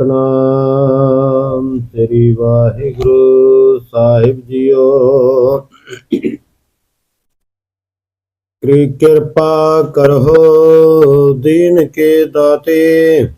ਸਤਨਾਮ ਸ੍ਰੀ ਵਾਹਿਗੁਰੂ ਸਾਹਿਬ ਜੀਓ। ਕ੍ਰਿ ਕਿਰਪਾ ਕਰੋ ਦੀਨ ਕੇ ਦਾਤੇ।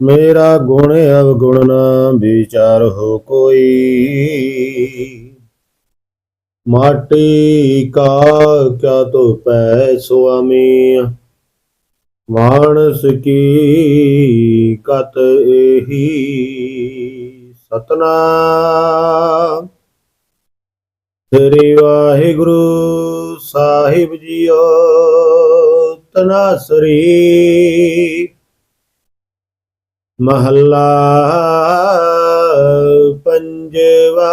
ਮੇਰਾ ਗੁਣ ਅਵਗੁਣ ਨਾ ਵਿਚਾਰ ਹੋ ਕੋਈ। ਮਾਟੀ ਕਾ ਕਿਆ ਤੋ ਪੈ ਸੁਆਮੀ। ਮਾਨਸ ਕੀ ਕਤ ਇਹੀ ਸਤਨਾਮ। ਸ੍ਰੀ ਵਾਹਿਗੁਰੂ ਸਾਹਿਬ ਜੀਓ ਤਨਾਸਰੀ ਮਹੱਲਾ ਪੰਜਵਾ।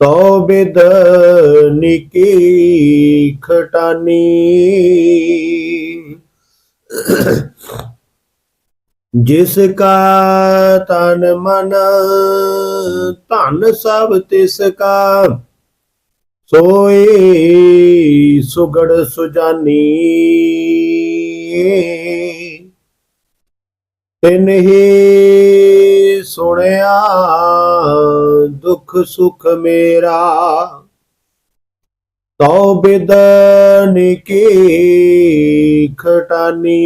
ਤੋ ਬਿਦ ਨਿਕੀ ਖਟਾਨੀ। ਜਿਸ ਕਾ ਤਨ ਮਨ ਧਨ ਸਭ ਤਿਸ ਕਾ ਸੋਈ ਸੁਗੜ ਸੁਜਾਨੀ। ਤਿਨਹੀ ਸੁਣਿਆ ਦੁੱਖ ਸੁਖ ਮੇਰਾ ਤਉ ਬਿਦਨ ਕੀ ਖਟਾਨੀ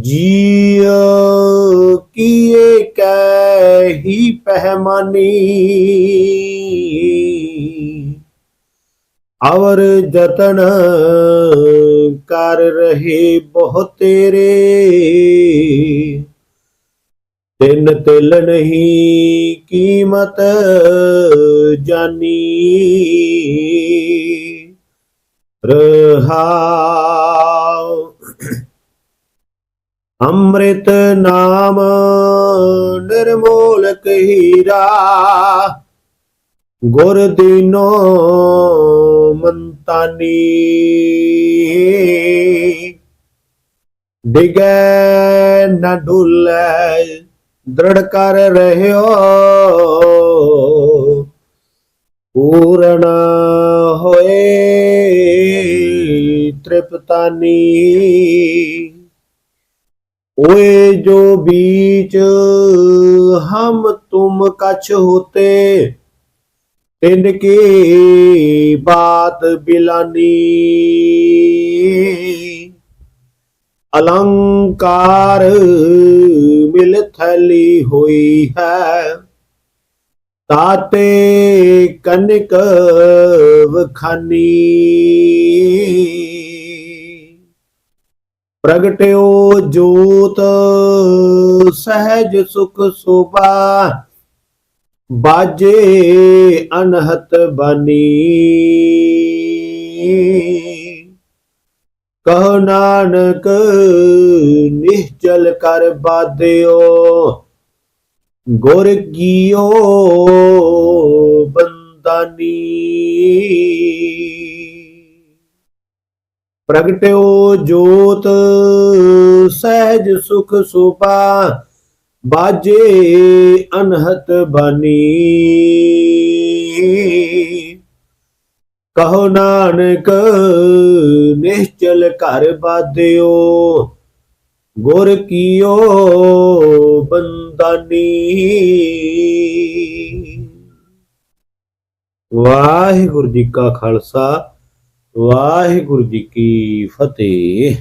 ਜੀਉ ਕੀਏ ਕਹਿ ਪਹਿਮਾਨੀ ਅਵਰ ਜਤਨ ਕਰ ਰਹੇ ਬਹੁ ਤੇਰੇ। ਤਿੰਨ ਤਿਲ ਨਹੀਂ ਕੀਮਤ ਜਾਨੀ। ਰਹਾਉ ਅੰਮ੍ਰਿਤ ਨਾਮ ਨਿਰਮੋਲਕ ਹੀਰਾ। ਗੁਰ ਦੀਨੋ ਮੰਤਾਨੀ ਡਿਗੈ ਨ ਡੁੱਲੇ ਦ੍ਰਿੜ ਕਰ ਰਹਿਓ ਪੂਰਨ ਹੋਏ ਤ੍ਰਿਪਤਾਨੀ ओए जो बीच हम तुम कछ होते ਤਿੰਨ ਕੀ ਬਾਤ ਬਿਲਾਨੀ। ਅਲੰਕਾਰ ਮਿਲ ਥਲੀ ਹੋਈ ਹੈ। ਤਾਤੇ ਕਨਕ ਵਖਾਨੀ। ਪ੍ਰਗਟਿਓ ਜੋਤ ਸਹਿਜ ਸੁਖ ਸੁਭਾ। ਬਾਜੇ ਅਨਹਤ ਬਨੀ। ਕਹ ਨਾਨਕ ਨਿਹਚਲ ਕਰ ਬਾਦਿਓ, ਗੁਰ ਕੀਓ ਬੰਦਾਨੀ। ਪ੍ਰਗਟਿਓ ਜੋਤ, ਸਹਿਜ ਸੁਖ ਸੁਪਾ ਬਾਜੇ ਅਨਹਤ ਬਾਨੀ। ਕਹੋ ਨਾਨਕ, ਨਿਸ਼ਚਲ ਘਰ ਬਾਦਿਓ ਗੁਰ ਕੀਓ ਬੰਦਾਨੀ। ਵਾਹਿਗੁਰੂ ਜੀ ਕਾ ਖਾਲਸਾ, ਵਾਹਿਗੁਰੂ ਜੀ ਕੀ ਫਤਿਹ।